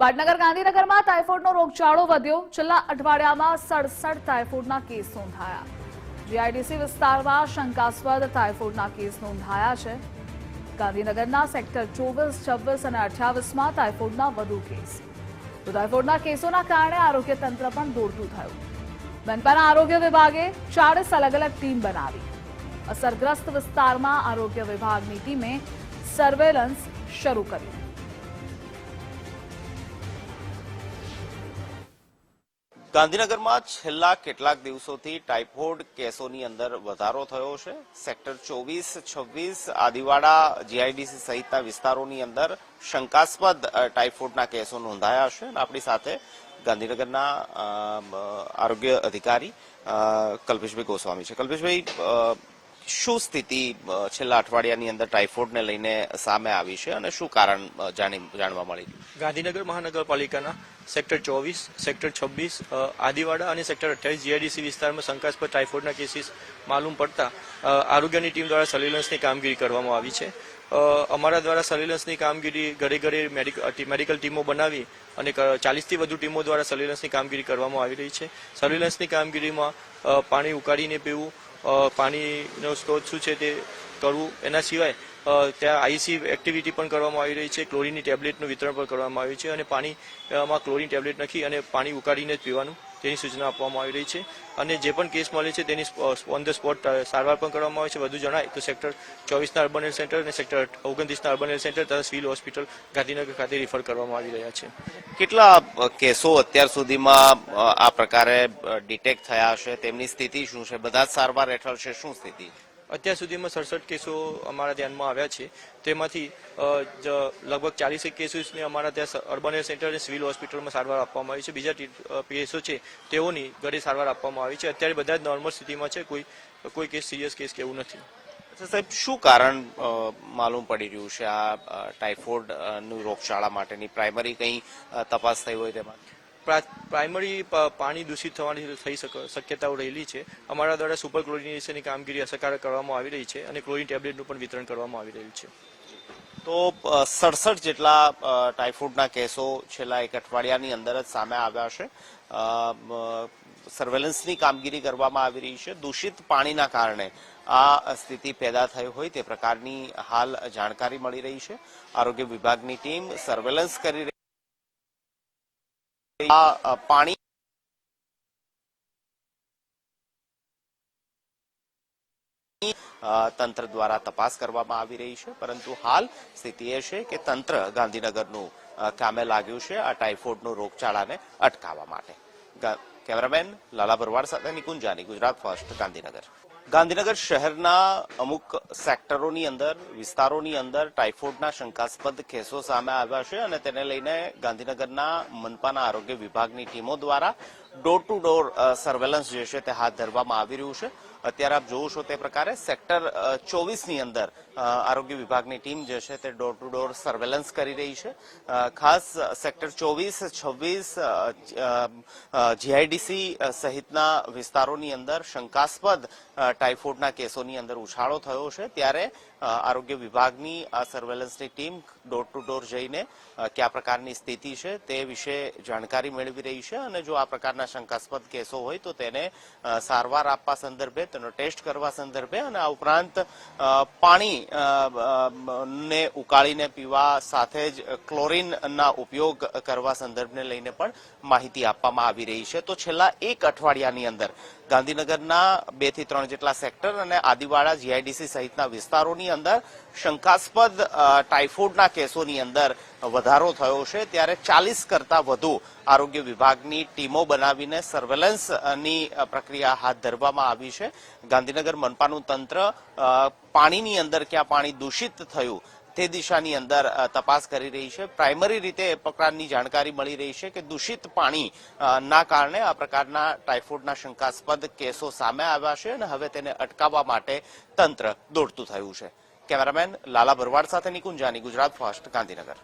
પાટનગર ગાંધીનગરમાં ટાઇફોઇડનો રોગચાળો વધ્યો. છેલ્લા અઠવાડિયામાં સડસઠ ટાઇફોઇડના કેસ નોંધાયા. જીઆઈડીસી વિસ્તારમાં શંકાસ્પદ ટાઇફોઇડના કેસ નોંધાયા છે. ગાંધીનગરના સેક્ટર ચોવીસ, છવ્વીસ અને અઠ્યાવીસમાં ટાઇફોઇડના વધુ કેસ. તો ટાઇફોઇડના કેસોના કારણે આરોગ્ય તંત્ર પણ દોડતું થયું. મનપાના આરોગ્ય વિભાગે ચાળીસ અલગ અલગ ટીમ બનાવી. અસરગ્રસ્ત વિસ્તારમાં આરોગ્ય વિભાગની ટીમે સર્વેલન્સ શરૂ કર્યું. ગાંધીનગરમાં છેલ્લા કેટલાક દિવસોથી ટાઇફોઇડ કેસોની અંદર વધારો થયો છે. સેક્ટર ચોવીસ, છવ્વીસ, આદિવાડા, જીઆઈડીસી સહિતના વિસ્તારોની અંદર શંકાસ્પદ ટાઇફોઇડના કેસો નોંધાયા છે. અને આપણી સાથે ગાંધીનગરના આરોગ્ય અધિકારી કલ્પેશભાઈ ગોસ્વામી છે. કલ્પેશભાઈ શું સ્થિતિ છેલ્લા અઠવાડિયાની અંદર ટાઇફોઇડને લઈને સામે આવી છે અને શું કારણ જાણી, જાણવા મળી? ગાંધીનગર મહાનગરપાલિકાના સેક્ટર ચોવીસ, સેક્ટર છવ્વીસ આદિવાડા અને સેક્ટર અઠ્યાવીસ જીઆઈડીસી વિસ્તારમાં શંકાસ્પદ ટાઇફોઇડના કેસીસ માલુમ પડતા આરોગ્યની ટીમ દ્વારા સર્વેલન્સની કામગીરી કરવામાં આવી છે. અમારા દ્વારા સર્વેલન્સની કામગીરી ઘરે ઘરે મેડિકલ ટીમો બનાવી અને ચાલીસથી વધુ ટીમો દ્વારા સર્વેલન્સની કામગીરી કરવામાં આવી રહી છે. સર્વેલન્સની કામગીરીમાં પાણી ઉકાળીને પીવું પાણીનો સ્ત્રોત શું છે તે કરવું? એના સિવાય ત્યાં આઈસી એક્ટિવિટી પણ કરવામાં આવી રહી છે. ક્લોરીનની ટેબ્લેટનું વિતરણ પણ કરવામાં આવ્યું છે અને પાણીમાં ક્લોરીન ટેબ્લેટ નાખી અને પાણી ઉકાળીને જ પીવાનું તેની સૂચના આપવામાં આવી રહી છે અને જે પણ કેસ મળે છે તેની ઓન ધ સ્પોટ સારવાર પણ કરવામાં આવે છે. વધુ જણાય તો સેક્ટર ચોવીસના અર્બન હેલ્થ સેન્ટર અને સેક્ટર ઓગણત્રીસના અર્બન હેલ્થ સેન્ટર તથા સિવિલ હોસ્પિટલ ગાંધીનગર ખાતે રિફર કરવામાં આવી રહ્યા છે. કેટલા કેસો અત્યાર સુધીમાં આ પ્રકારે ડિટેક્ટ થયા હશે? તેમની સ્થિતિ શું છે? બધા સારવાર હેઠળ છે. શું સ્થિતિ? અત્યાર સુધીમાં સડસઠ કેસો અમારા ધ્યાનમાં આવ્યા છે. તેમાંથી લગભગ ચાલીસેક કેસીસને અમારા ત્યાં અર્બન સેન્ટર અને સિવિલ હોસ્પિટલમાં સારવાર આપવામાં આવી છે. બીજા કેસો છે તેઓની ઘરે સારવાર આપવામાં આવી છે. અત્યારે બધા જ નોર્મલ સ્થિતિમાં છે. કોઈ કોઈ કેસ સિરિયસ કેસ કે એવું નથી. સાહેબ શું કારણ માલુમ પડી રહ્યું છે? આ અ, ટાઇફોઇડ રોગચાળા માટેની પ્રાઇમરી કંઈ તપાસ થઈ હોય તેમાં? પ્રાઇમરી પાણી દૂષિત થવાની થઈ શક- શક્યતાઓ રહેલી છે. અમારા દ્વારા સુપર ક્લોરિનેશનની કામગીરી અસરકારક કરવામાં આવી રહી છે અને ક્લોરિન ટેબ્લેટનું પણ વિતરણ કરવામાં આવી રહ્યું છે. તો સડસઠ જેટલા ટાઇફોઇડના કેસો છેલ્લા એક અઠવાડિયાની અંદર જ સામે આવ્યા છે. સર્વેલન્સની કામગીરી કરવામાં આવી રહી છે. દૂષિત પાણીના કારણે આ સ્થિતિ પેદા થઈ હોય તે પ્રકારની હાલ જાણકારી મળી રહી છે. આરોગ્ય વિભાગની ટીમ સર્વેલન્સ કરી રહી આ પાણી તંત્ર દ્વારા તપાસ કરવામાં આવી રહી છે, પરંતુ હાલ સ્થિતિ એ છે કે તંત્ર ગાંધીનગરનું કામે લાગ્યું છે આ ટાઇફોઇડનો રોગચાળાને અટકાવવા માટે. કેમેરામેન લાલા ભરવાડ સાથે નિકુંજાની, ગુજરાત ફર્સ્ટ, ગાંધીનગર. ગાંધીનગર શહેરના અમુક સેક્ટરોની અંદર, વિસ્તારોની અંદર ટાઇફોઇડના શંકાસ્પદ કેસો સામે આવ્યા છે અને તેને લઈને ગાંધીનગરના મનપાના આરોગ્ય વિભાગની ટીમો દ્વારા ડોર ટુ ડોર સર્વેલન્સ જે છે તે હાથ ધરવામાં આવી રહ્યું છે. અત્યારે આપ જોવો છો તે પ્રકારે સેક્ટર ચોવીસની અંદર આરોગ્ય વિભાગની ટીમ જે છે તે ડોર ટુ ડોર સર્વેલન્સ કરી રહી છે. ખાસ સેક્ટર ચોવીસ, છવ્વીસ જીઆઈડીસી સહિતના વિસ્તારોની અંદર શંકાસ્પદ ટાઇફોઇડના કેસોની અંદર ઉછાળો થયો છે. ત્યારે આરોગ્ય વિભાગની આ સર્વેલન્સની ટીમ ડોર ટુ ડોર જઈને કયા પ્રકારની સ્થિતિ છે તે વિશે જાણકારી મેળવી રહી છે અને જો આ પ્રકારના શંકાસ્પદ કેસો હોય તો તેને સારવાર આપવા સંદર્ભે, તેનો ટેસ્ટ કરવા સંદર્ભે અને આ ઉપરાંત પાણી ને ઉકાળીને પીવા સાથે જ ક્લોરીનના ઉપયોગ કરવા સંદર્ભને લઈને પણ માહિતી આપવામાં આવી રહી છે. તો છેલ્લા એક અઠવાડિયાની અંદર ગાંધીનગરના બેથી ત્રણ જેટલા સેક્ટર અને આદિવાડા જીઆઈડીસી સહિતના વિસ્તારોની અંદર શંકાસ્પદ ટાઇફોઇડના કેસોની અંદર વધારો થયો છે. ત્યારે ચાલીસ કરતા વધુ આરોગ્ય વિભાગની ટીમો બનાવીને સર્વેલન્સની પ્રક્રિયા હાથ ધરવામાં આવી છે. ગાંધીનગર મનપાનું તંત્ર પાણીની અંદર ક્યાં પાણી દૂષિત થયું તે દિશાની અંદર તપાસ કરી રહી છે. પ્રાઇમરી રીતે એ પ્રકારની જાણકારી મળી રહી છે કે દૂષિત પાણી ના કારણે આ પ્રકારના ટાઇફોઇડના શંકાસ્પદ કેસો સામે આવ્યા છે અને હવે તેને અટકાવવા માટે તંત્ર દોડતું થયું છે. કેમેરામેન લાલા ભરવાડ સાથે નિકુંજાની, ગુજરાત ફર્સ્ટ ગાંધીનગર.